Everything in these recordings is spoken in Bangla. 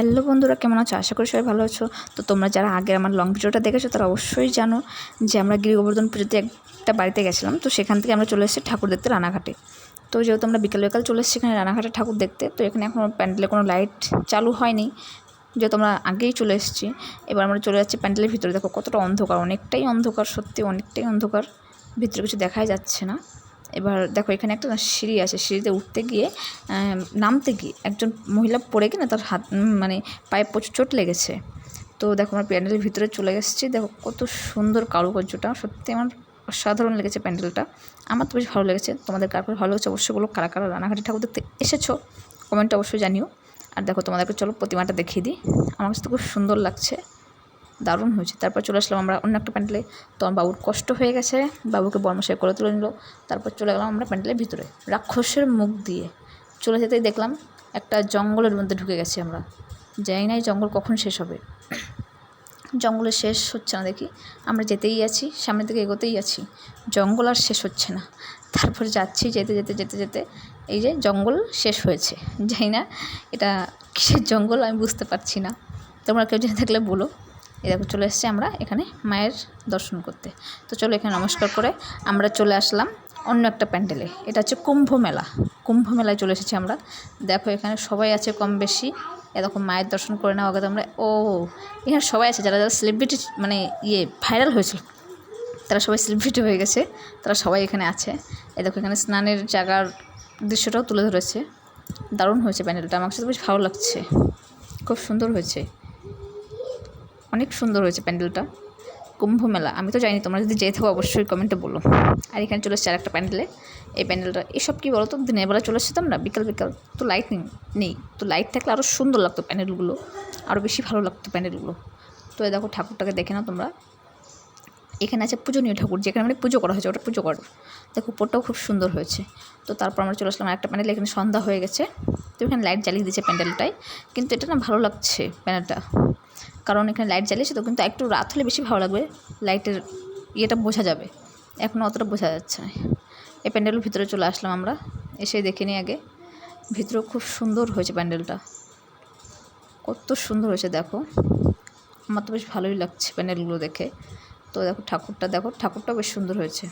হ্যালো বন্ধুরা, কেমন আছো? আশা করি সবাই ভালো আছো। তো তোমরা যারা আগে আমার লং ভিডিওটা দেখেছ, তারা অবশ্যই জানো যে আমরা গিরি গোবর্ধন পুজোতে একটা বাড়িতে গেছিলাম। তো সেখান থেকে আমরা চলে এসেছি ঠাকুর দেখতে রানাঘাটে। তো যেহেতু আমরা বিকাল বিকাল চলে এসেছি এখানে রানাঘাটে ঠাকুর দেখতে, তো এখানে এখনও প্যান্ডেলে কোনো লাইট চালু হয়নি। যেহেতু আমরা আগেই চলে এসেছি, এবার আমরা চলে যাচ্ছি প্যান্ডেলের ভিতরে। দেখো কতটা অন্ধকার, অনেকটাই অন্ধকার, সত্যি অনেকটাই অন্ধকার। ভিতরে কিছু দেখাই যাচ্ছে না। এবার দেখো এখানে একটা সিঁড়ি আছে, সিঁড়িতে উঠতে গিয়ে নামতে গিয়ে একজন মহিলা পড়ে গিয়ে না তার হাত মানে পায়ে প্রচুর চোট লেগেছে। তো দেখো আমার প্যান্ডেলের ভিতরে চলে এসেছি, দেখো কত সুন্দর কারুকার্যটা, সত্যি আমার অসাধারণ লেগেছে প্যান্ডেলটা। আমার তো বেশ ভালো লেগেছে, তোমাদের কার ভালো লেগেছে অবশ্যই বলো, কারা কারা রানাঘাটি ঠাকুর দেখতে এসেছ কমেন্টে অবশ্যই জানিও। আর দেখো তোমাদেরকে চলো প্রতিমাটা দেখিয়ে দিই, আমার কাছে তো খুব সুন্দর লাগছে। দারুণ হয়েছে। তারপর চলে আসলাম আমরা অন্য একটা প্যান্ডেলে। তো আমার বাবুর কষ্ট হয়ে গেছে। বাবুকে বর্মশাই করে তুলে নিল। তারপর চলে গেলাম আমরা প্যান্ডেলের ভিতরে। রাক্ষসের মুখ দিয়ে। চলে যেতেই দেখলাম একটা জঙ্গলের মধ্যে ঢুকে গেছি আমরা। জানি না জঙ্গল কখন শেষ হবে। জঙ্গলের শেষ হচ্ছে না দেখি। আমরা যেতেই আছি, সামনের দিকে এগোতেই আছি। জঙ্গল আর শেষ হচ্ছে না। তারপরে যাচ্ছি যেতে যেতে যেতে যেতে। এই যে জঙ্গল শেষ হয়েছে। জানি না এটা কিসের জঙ্গল আমি বুঝতে পারছি না। তোমরা কেউ জেনে থাকলে বলো। দেখো চলে এসেছি আমরা এখানে মায়ের দর্শন করতে। তো চলো এখানে নমস্কার করে আমরা চলে আসলাম অন্য একটা প্যান্ডেলে। এটা হচ্ছে কুম্ভ মেলা। কুম্ভ মেলায় চলে এসেছি আমরা। দেখো এখানে সবাই আছে কম বেশি। এরকম মায়ের দর্শন করে নেওয়া আগে আমরা ও, এখানে সবাই আছে। যারা যারা সেলিব্রিটি মানে ইয়ে ভাইরাল হয়েছিল, তারা সবাই সেলিব্রিটি হয়ে গেছে। তারা সবাই এখানে আছে। এ দেখো এখানে স্নানের জায়গার দৃশ্যটাও তুলে ধরেছে। দারুণ হয়েছে প্যান্ডেলটা। আমার তো বেশ ভালো লাগছে। খুব সুন্দর হয়েছে। অনেক সুন্দর হয়েছে প্যান্ডেলটা। কুম্ভ মেলা। আমি তো জানি তোমরা যদি যেয়ে থাকো অবশ্যই কমেন্টে বলো। আর এখানে চলে এসছে আরেকটা প্যান্ডেলে। এই প্যান্ডেলটা, এসব কী বলো তো দিনের বেলা চলে এসেছিলাম না? বিকাল বিকাল। তো লাইট নেই তো লাইট থাকলে আরও সুন্দর লাগতো প্যান্ডেলগুলো। আরও বেশি ভালো লাগতো প্যান্ডেলগুলো। তো এই দেখো ঠাকুরটাকে দেখে নাও তোমরা। এখানে আছে পূজনীয় ঠাকুর, যেখানে মানে পুজো করা হয়েছে, ওটা পুজো করো। দেখো, উপরটাও খুব সুন্দর হয়েছে। তো তারপর আমরা চলে আসলাম একটা প্যান্ডেল, এখানে সন্ধ্যা হয়ে গেছে। তো এখানে লাইট জ্বালিয়ে দিয়েছে প্যান্ডেলটায়। কিন্তু এটা না ভালো লাগছে প্যান্ডেলটা কারণ এখানে লাইট জ্বালিয়েছে তো, কিন্তু একটু রাত হলে বেশি ভালো লাগবে। লাইটের ইয়েটা বোঝা যাবে। এখনও অতটা বোঝা যাচ্ছে না। এই প্যান্ডেলের ভিতরে চলে আসলাম আমরা। এসে দেখে নিই আগে। ভিতরেও খুব সুন্দর হয়েছে প্যান্ডেলটা। কত সুন্দর হয়েছে, দেখো। আমার তো বেশ ভালোই লাগছে প্যান্ডেলগুলো দেখে। তো দেখো ঠাকুরটা, দেখো ঠাকুরটাও বেশ সুন্দর হয়েছে।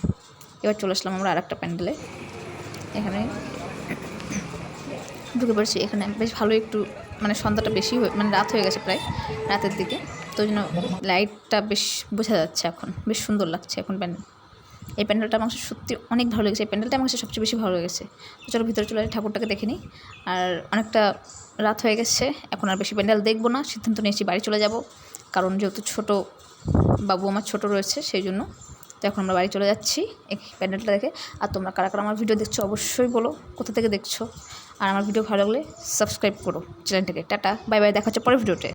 এবার চলে আসলাম আমরা আরেকটা প্যান্ডেলে। এখানে ঢুকে পড়েছি। এখানে বেশ ভালো একটু মানে সন্ধ্যাটা বেশি মানে রাত হয়ে গেছে প্রায় রাতের দিকে। তো ওই জন্য লাইটটা বেশ বোঝা যাচ্ছে এখন, বেশ সুন্দর লাগছে এখন প্যান্ডেল এই প্যান্ডেলটা আমার সত্যি অনেক ভালো লেগেছে। এই প্যান্ডেলটা আমার সবচেয়ে বেশি ভালো লেগেছে। তো চলো ভিতরে চলে ঠাকুরটাকে দেখে নিই। আর অনেকটা রাত হয়ে গেছে, এখন আর বেশি প্যান্ডেল দেখব না, সিদ্ধান্ত নিয়েছি বাড়ি চলে যাব। কারণ যেহেতু ছোট বাবু আমার ছোট রয়েছে, সেই জন্য। তো এখন আমরা বাড়ি চলে যাচ্ছি, এই প্যান্ডেলটা দেখে। আর তোমরা কারা কারা আমার ভিডিও দেখছ অবশ্যই বলো, কোথা থেকে দেখছ। আর আমার ভিডিও ভালো লাগলে সাবস্ক্রাইব করো চ্যানেলটাকে টাটা বাই বাই দেখা হচ্ছে পরের ভিডিওতে।